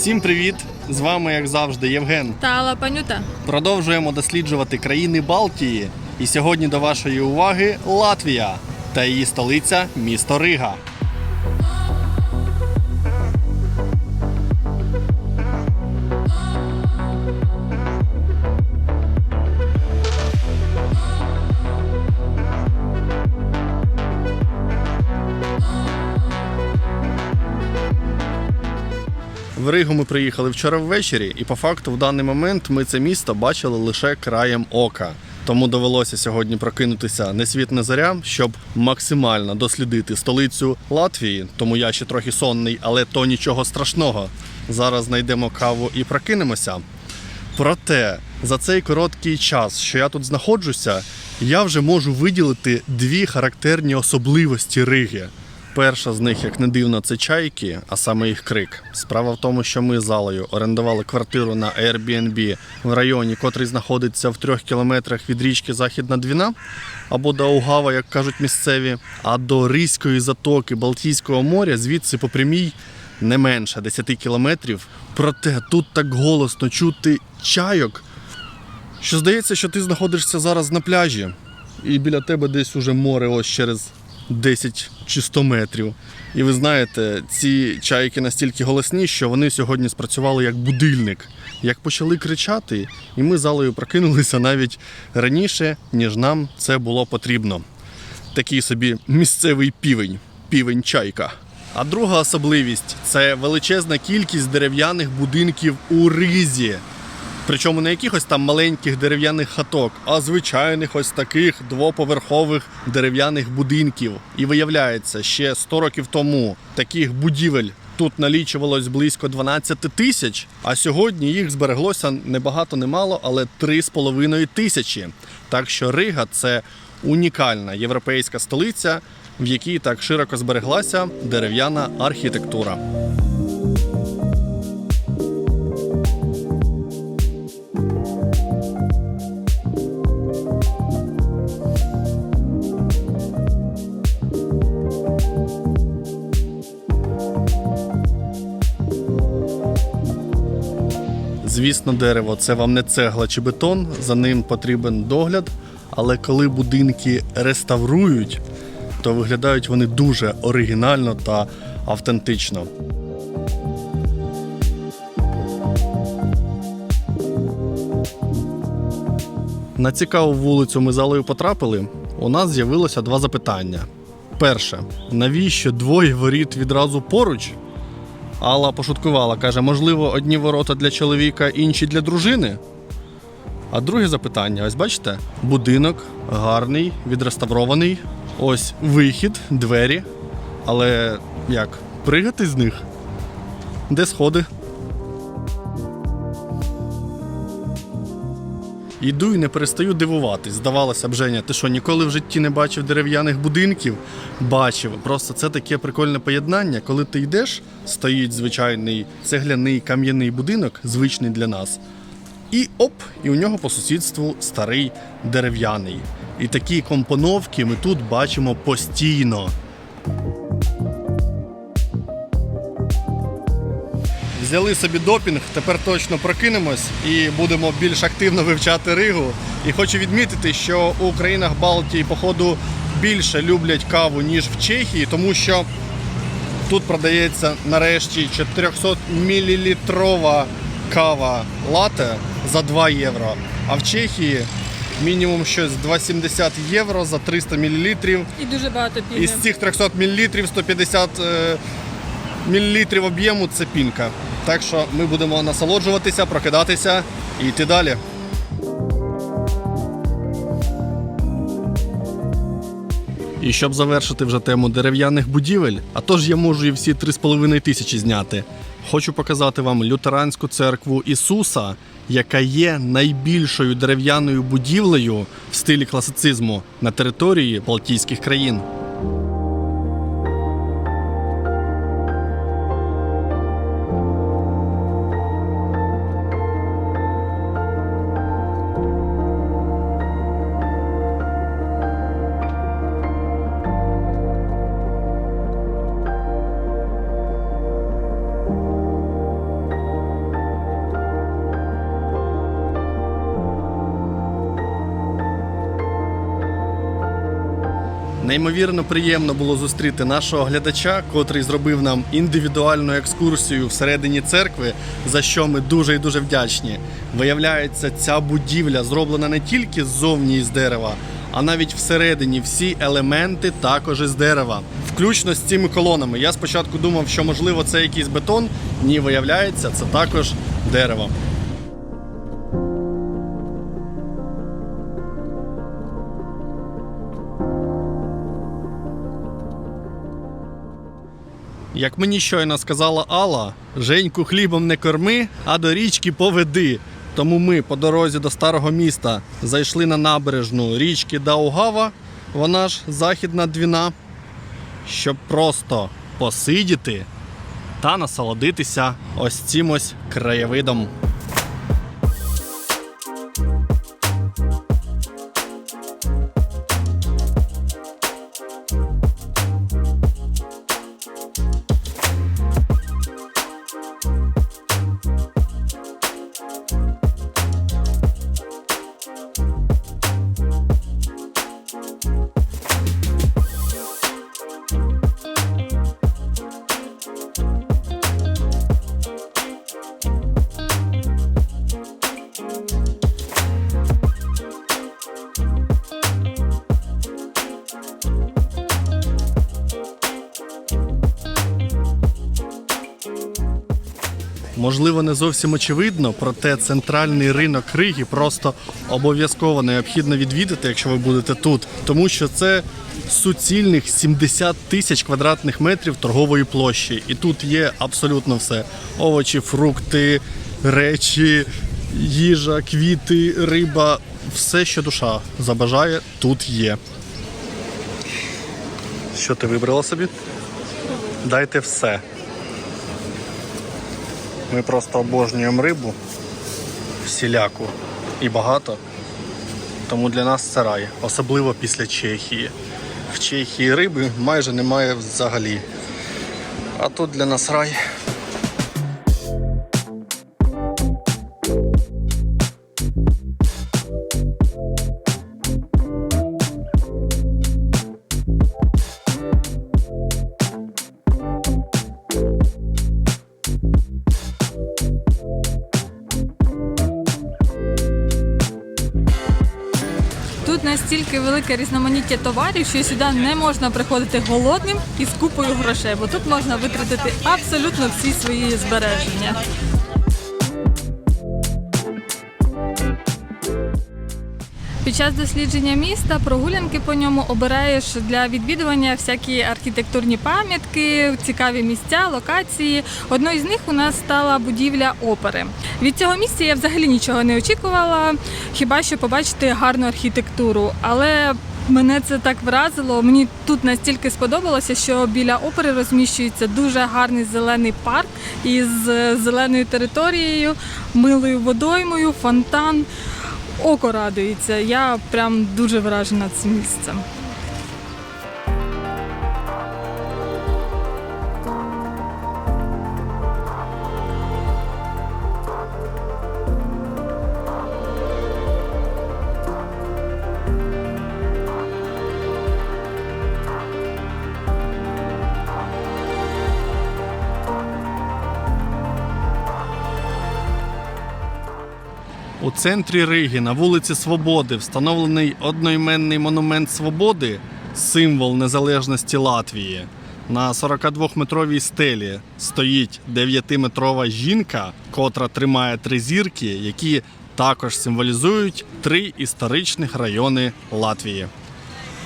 Всім привіт! З вами, як завжди, Євген. Та Алла Панюта. Продовжуємо досліджувати країни Балтії. І сьогодні до вашої уваги Латвія та її столиця місто Рига. Ригу ми приїхали вчора ввечері, і по факту в даний момент ми це місто бачили лише краєм ока. Тому довелося сьогодні прокинутися не світ не заря, щоб максимально дослідити столицю Латвії. Тому я ще трохи сонний, але то нічого страшного. Зараз знайдемо каву і прокинемося. Проте за цей короткий час, що я тут знаходжуся, я вже можу виділити дві характерні особливості Риги. Перша з них, як не дивно, це чайки, а саме їх крик. Справа в тому, що ми з Алою орендували квартиру на Airbnb в районі, котрий знаходиться в трьох кілометрах від річки Західна Двіна або до Аугава, як кажуть місцеві, а до Ризької затоки Балтійського моря звідси по прямій не менше 10 кілометрів. Проте тут так голосно чути чайок, що здається, що ти знаходишся зараз на пляжі, і біля тебе десь уже море ось через 10 чи 100 метрів. І ви знаєте, ці чайки настільки голосні, що вони сьогодні спрацювали як будильник. Як почали кричати, і ми залою прокинулися навіть раніше, ніж нам це було потрібно. Такий собі місцевий півень, півень чайка. А друга особливість це величезна кількість дерев'яних будинків у ризі. Причому не якихось там маленьких дерев'яних хаток, а звичайних ось таких двоповерхових дерев'яних будинків. І виявляється, ще 100 років тому таких будівель тут налічувалось близько 12 тисяч, а сьогодні їх збереглося не багато, не але 3,5 тисячі. Так що Рига це унікальна європейська столиця, в якій так широко збереглася дерев'яна архітектура. Звісно, дерево це вам не цегла чи бетон, за ним потрібен догляд. Але коли будинки реставрують, то виглядають вони дуже оригінально та автентично. На цікаву вулицю ми залою потрапили. У нас з'явилося два запитання. Перше, навіщо двоє воріт відразу поруч? Алла пошуткувала, каже, можливо, одні ворота для чоловіка, інші для дружини. А друге запитання: ось бачите, будинок гарний, відреставрований. Ось вихід, двері. Але як? Пригати з них? Де сходи? Йду і не перестаю дивуватись. Здавалося б, Женя, ти що, ніколи в житті не бачив дерев'яних будинків? Бачив. Просто це таке прикольне поєднання, коли ти йдеш, стоїть звичайний цегляний кам'яний будинок, звичний для нас. І оп, і у нього по сусідству старий дерев'яний. І такі компоновки ми тут бачимо постійно. Взяли собі допінг, тепер точно прокинемось і будемо більш активно вивчати Ригу. І хочу відмітити, що у країнах Балтії, походу, більше люблять каву, ніж в Чехії, тому що тут продається нарешті 400 мл кава лате за 2 євро. А в Чехії мінімум щось 2,70 євро за 300 мл. І дуже багато піни. Із цих 300 мл 150 е, мл об'єму це пінка. Так що ми будемо насолоджуватися, прокидатися і йти далі. І щоб завершити вже тему дерев'яних будівель, а то ж я можу і всі 3,5 тисячі зняти. Хочу показати вам лютеранську церкву Ісуса, яка є найбільшою дерев'яною будівлею в стилі класицизму на території Балтійських країн. Неймовірно приємно було зустріти нашого глядача, котрий зробив нам індивідуальну екскурсію всередині церкви, за що ми дуже і дуже вдячні. Виявляється, ця будівля зроблена не тільки ззовні із дерева, а навіть всередині всі елементи також із дерева, включно з цими колонами. Я спочатку думав, що можливо це якийсь бетон. Ні, виявляється, це також дерево. Як мені щойно сказала Алла, Женьку хлібом не корми, а до річки поведи. Тому ми по дорозі до старого міста зайшли на набережну річки Даугава, вона ж західна двіна, щоб просто посидіти та насолодитися ось цим ось краєвидом. Можливо, не зовсім очевидно, проте центральний ринок Риги просто обов'язково необхідно відвідати, якщо ви будете тут, тому що це суцільних 70 тисяч квадратних метрів торгової площі, і тут є абсолютно все: овочі, фрукти, речі, їжа, квіти, риба, все, що душа забажає, тут є. Що ти вибрала собі? Дайте все. Ми просто обожнюємо рибу всіляку і багато. Тому для нас це рай, особливо після Чехії. В Чехії риби майже немає взагалі. А тут для нас рай. Велике різноманіття товарів, що сюди не можна приходити голодним і з купою грошей, бо тут можна витратити абсолютно всі свої збереження. Під час дослідження міста прогулянки по ньому обираєш для відвідування всякі архітектурні пам'ятки, цікаві місця, локації. Одною з них у нас стала будівля опери. Від цього місця я взагалі нічого не очікувала, хіба що побачити гарну архітектуру. Але мене це так вразило. Мені тут настільки сподобалося, що біля опери розміщується дуже гарний зелений парк із е, зеленою територією, милою водоймою, фонтан. Око радується. Я прям дуже вражена цим місцем. У центрі Риги на вулиці Свободи встановлений одноіменний монумент свободи, символ незалежності Латвії. На 42-метровій стелі стоїть 9-метрова жінка, котра тримає три зірки, які також символізують три історичних райони Латвії.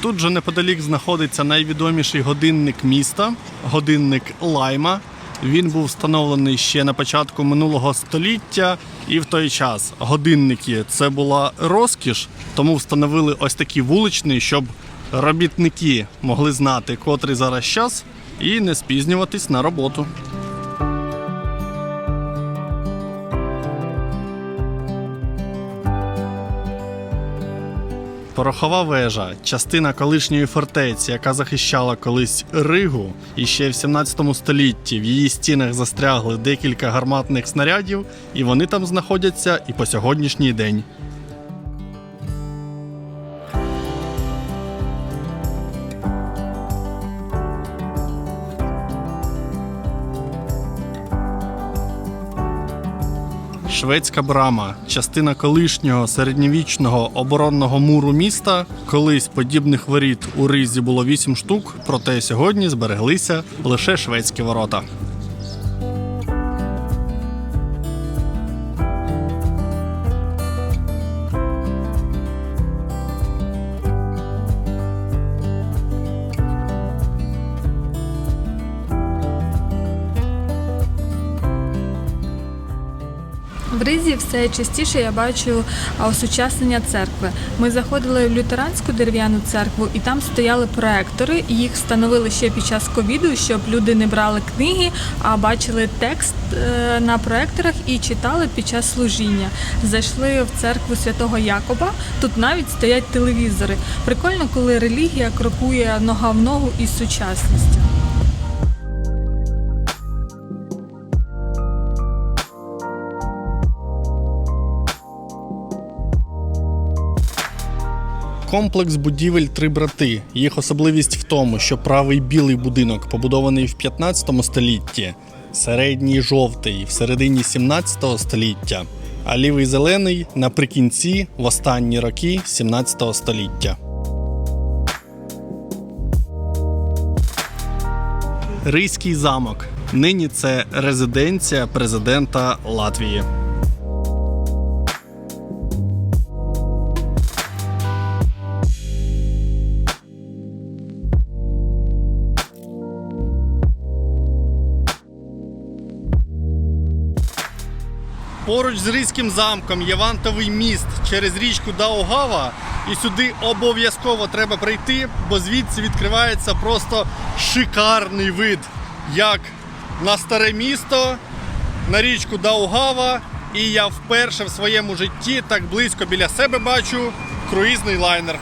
Тут же неподалік знаходиться найвідоміший годинник міста, годинник Лайма. Він був встановлений ще на початку минулого століття, і в той час годинники це була розкіш, тому встановили ось такі вуличні, щоб робітники могли знати, котрий зараз час, і не спізнюватись на роботу. Порохова вежа, частина колишньої фортеці, яка захищала колись Ригу, і ще в 17 столітті в її стінах застрягли декілька гарматних снарядів, і вони там знаходяться і по сьогоднішній день. Шведська брама, частина колишнього середньовічного оборонного муру міста. Колись подібних воріт у Ризі було 8 штук, проте сьогодні збереглися лише шведські ворота. В Ризі все частіше я бачу осучаснення церкви. Ми заходили в лютеранську дерев'яну церкву, і там стояли проектори. Їх встановили ще під час ковіду, щоб люди не брали книги, а бачили текст е, на проекторах і читали під час служіння. Зайшли в церкву святого Якоба. Тут навіть стоять телевізори. Прикольно, коли релігія крокує нога в ногу із сучасністю. Комплекс будівель Три брати. Їх особливість в тому, що правий білий будинок побудований в 15 столітті, середній жовтий в середині 17 століття, а лівий зелений наприкінці в останні роки 17 століття. Ризький замок. Нині це резиденція президента Латвії. Поруч з Ризьким замком є вантовий міст через річку Даугава, і сюди обов'язково треба прийти, бо звідси відкривається просто шикарний вид, як на старе місто, на річку Даугава. І я вперше в своєму житті так близько біля себе бачу круїзний лайнер.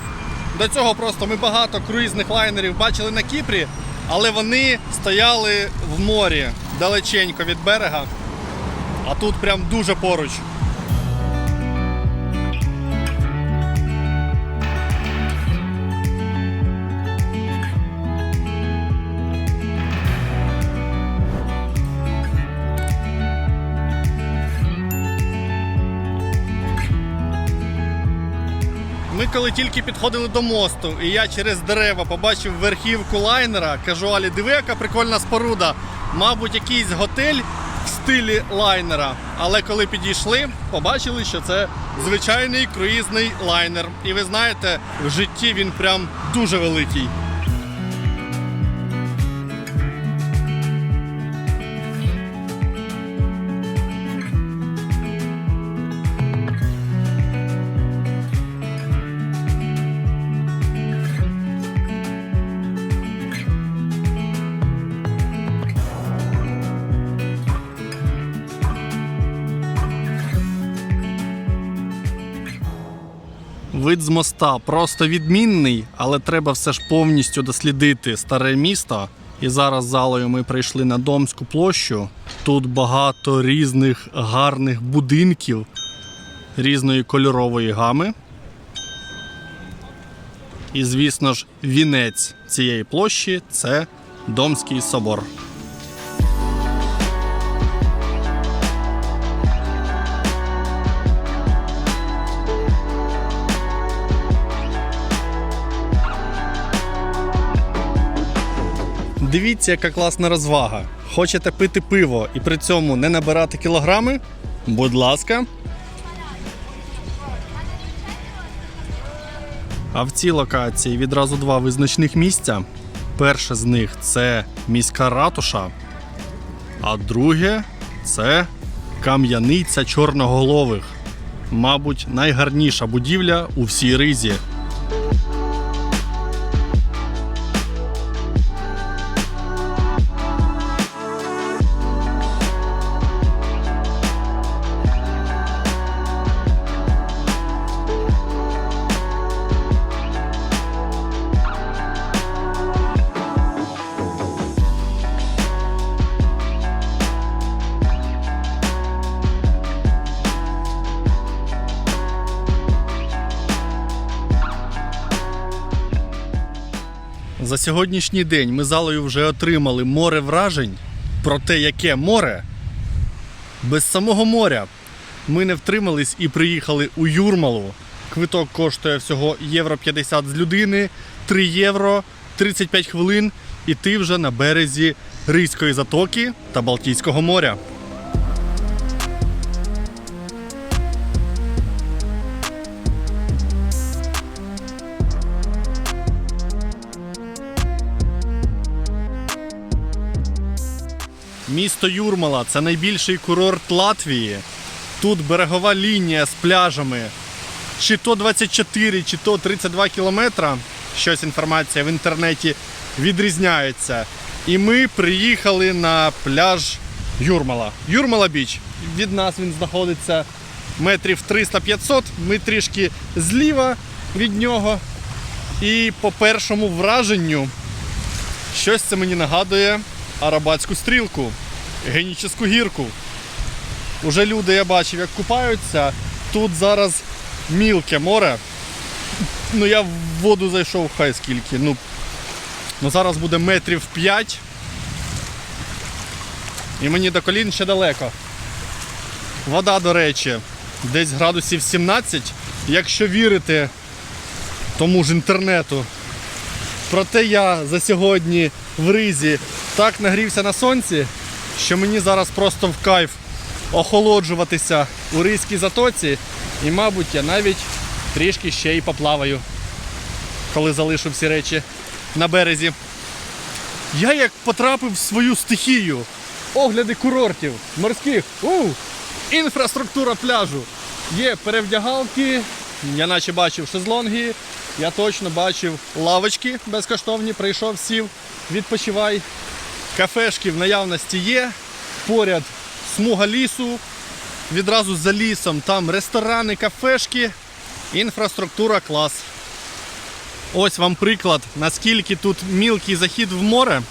До цього просто ми багато круїзних лайнерів бачили на Кіпрі, але вони стояли в морі далеченько від берега. А тут прям дуже поруч. Ми коли тільки підходили до мосту, і я через дерева побачив верхівку лайнера, кажу Алі, диви, яка прикольна споруда. Мабуть, якийсь готель стилі лайнера. Але коли підійшли, побачили, що це звичайний круїзний лайнер. І ви знаєте, в житті він прям дуже великий. Вид з моста просто відмінний, але треба все ж повністю дослідити старе місто. І зараз залою ми прийшли на Домську площу. Тут багато різних гарних будинків різної кольорової гами. І, звісно ж, вінець цієї площі це Домський собор. Дивіться, яка класна розвага. Хочете пити пиво і при цьому не набирати кілограми? Будь ласка. А в цій локації відразу два визначних місця. Перше з них це міська ратуша, а друге це кам'яниця чорноголових. Мабуть, найгарніша будівля у всій ризі. Сьогоднішній день ми залою вже отримали море вражень про те, яке море без самого моря. ми не втримались і приїхали у Юрмалу. Квиток коштує всього євро 50 з людини, 3 євро, 35 хвилин, і ти вже на березі Ризької затоки та Балтійського моря. Місто Юрмала це найбільший курорт Латвії. Тут берегова лінія з пляжами. Чи то 24, чи то 32 кілометра. Щось інформація в інтернеті відрізняється. І ми приїхали на пляж Юрмала. Юрмала Біч. Від нас він знаходиться метрів 300-500. Ми трішки зліва від нього. І по першому враженню щось це мені нагадує Арабатську стрілку, Геніческу гірку. Уже люди, я бачив, як купаються. Тут зараз мілке море. Ну я в воду зайшов хай скільки. Ну, ну зараз буде метрів 5. І мені до колін ще далеко. Вода, до речі, десь градусів 17, якщо вірити тому ж інтернету. Проте я за сьогодні в ризі так нагрівся на сонці, що мені зараз просто в кайф охолоджуватися у ризькій затоці. І, мабуть, я навіть трішки ще й поплаваю, коли залишу всі речі на березі. Я як потрапив в свою стихію. Огляди курортів морських. У, інфраструктура пляжу. Є перевдягалки, я наче бачив шезлонги, я точно бачив лавочки безкоштовні, прийшов, сів, відпочивай. Кафешки в наявності є. Поряд смуга лісу. Відразу за лісом там ресторани, кафешки, інфраструктура клас. Ось вам приклад, наскільки тут мілкий захід в море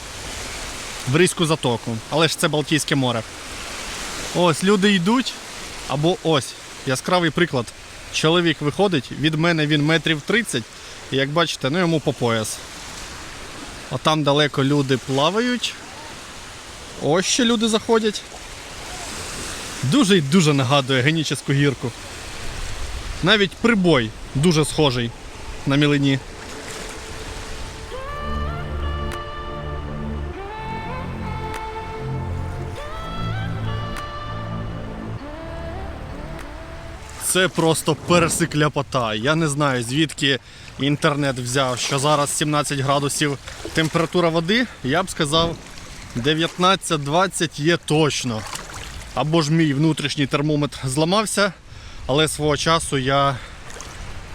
в Ризьку затоку. Але ж це Балтійське море. Ось люди йдуть, або ось яскравий приклад. Чоловік виходить, від мене він метрів 30, і як бачите, ну йому по пояс. А там далеко люди плавають. Ось ще люди заходять. Дуже і дуже нагадує геніческу гірку. Навіть прибой дуже схожий на мілині. Це просто персикляпота. Я не знаю, звідки інтернет взяв, що зараз 17 градусів температура води. Я б сказав, 19-20 є точно. Або ж мій внутрішній термометр зламався, але свого часу я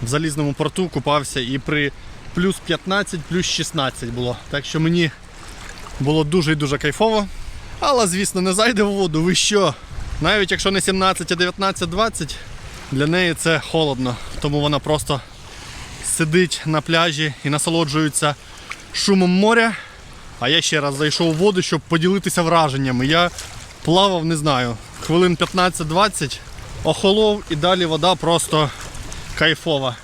в залізному порту купався і при плюс 15, плюс 16 було. Так що мені було дуже і дуже кайфово. Але, звісно, не зайде в воду. Ви що? Навіть якщо не 17, а 19, 20, для неї це холодно. Тому вона просто сидить на пляжі і насолоджується шумом моря. А я ще раз зайшов у воду, щоб поділитися враженнями. Я плавав, не знаю, хвилин 15-20, охолов і далі вода просто кайфова.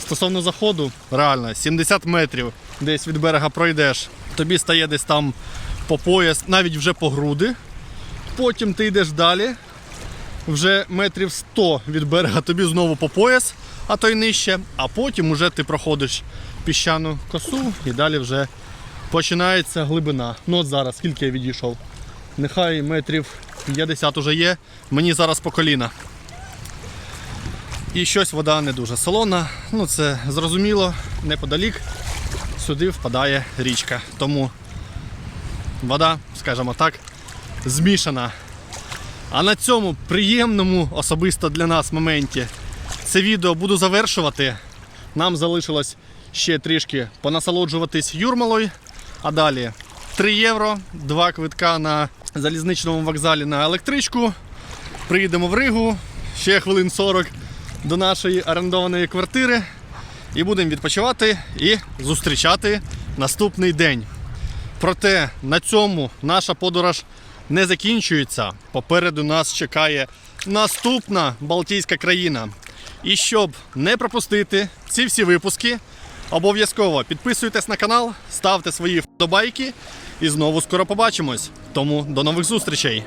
Стосовно заходу, реально, 70 метрів десь від берега пройдеш. Тобі стає десь там по пояс, навіть вже по груди. Потім ти йдеш далі, вже метрів 100 від берега тобі знову по пояс, а то й нижче. А потім уже ти проходиш піщану косу і далі вже починається глибина. Ну от зараз, скільки я відійшов? Нехай метрів 50 уже є, мені зараз по коліна. І щось вода не дуже солона. Ну це зрозуміло, неподалік сюди впадає річка. Тому вода, скажімо так, змішана. А на цьому приємному особисто для нас моменті це відео буду завершувати. Нам залишилось ще трішки понасолоджуватись Юрмалою. А далі 3 євро, 2 квитка на залізничному вокзалі на електричку. Приїдемо в Ригу, ще хвилин 40 до нашої орендованої квартири. І будемо відпочивати і зустрічати наступний день. Проте на цьому наша подорож не закінчується. Попереду нас чекає наступна Балтійська країна. І щоб не пропустити ці всі випуски, обов'язково підписуйтесь на канал, ставте свої вподобайки і знову скоро побачимось. Тому до нових зустрічей!